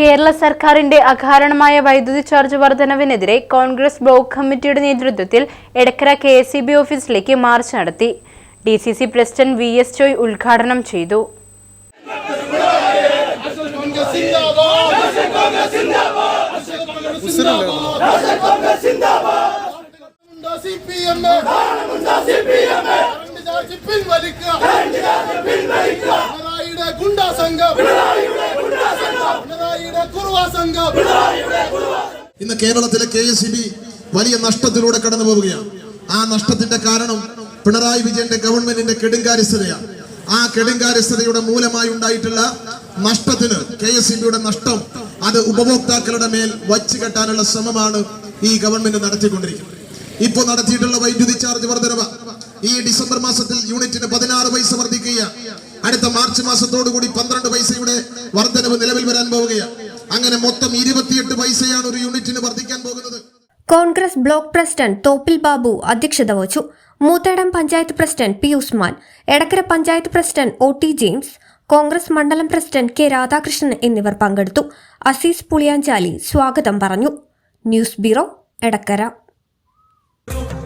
കേരള സർക്കാരിന്റെ അകാരണമായ വൈദ്യുതി charge വർധനവിനെതിരെ Congress block കമ്മിറ്റിയുടെ നേതൃത്വത്തിൽ എടക്കര കെ എസ് ഓഫീസിലേക്ക് മാർച്ച് നടത്തി. D C C president V S Joy ഉദ്ഘാടനം ചെയ്തു. ഗുണ്ടാ സംഘം. ഇന്ന് കേരളത്തിലെ കെ എസ് ബി വലിയ നഷ്ടത്തിലൂടെ കടന്നു പോവുകയാണ്. ആ നഷ്ടത്തിന്റെ കാരണം പിണറായി വിജയന്റെ ഗവൺമെന്റിന്റെ കെടുങ്കാര്യസ്ഥതയാണ് ആ കെടുങ്കാര്യസ്ഥതയുടെ മൂലമായി ഉണ്ടായിട്ടുള്ള നഷ്ടത്തിന് കെ എസ് ബിയുടെ നഷ്ടം അത് ഉപഭോക്താക്കളുടെ മേൽ വച്ചു കെട്ടാനുള്ള ശ്രമമാണ് ഈ ഗവൺമെന്റ് നടത്തിക്കൊണ്ടിരിക്കുന്നത്. ഇപ്പോൾ നടത്തിയിട്ടുള്ള വൈദ്യുതി ചാർജ് വർധനവ് ഈ ഡിസംബർ മാസത്തിൽ യൂണിറ്റിന് പതിനാറ് പൈസ വർദ്ധിക്കുകയാണ് അടുത്ത മാർച്ച് മാസത്തോടുകൂടി പന്ത്രണ്ട് പൈസയുടെ വർധനവ് നിലവിൽ വരാൻ പോവുകയാണ് അങ്ങനെ മൊത്തം ഇരുപത്തിയെട്ട് പൈസയാണ് ഒരു യൂണിറ്റിന് വർദ്ധിക്കാൻ പോകുന്നത്. കോൺഗ്രസ് ബ്ലോക്ക് പ്രസിഡന്റ് തോപ്പിൽ ബാബു അധ്യക്ഷത വഹിച്ചു. Moothedam panchayat president P Usman Edakkara panchayat president O T James Congress മണ്ഡലം പ്രസിഡന്റ് കെ രാധാകൃഷ്ണൻ എന്നിവർ പങ്കെടുത്തു. അസീസ് പുളിയാഞ്ചാലി സ്വാഗതം പറഞ്ഞു. News bureau Edakkara.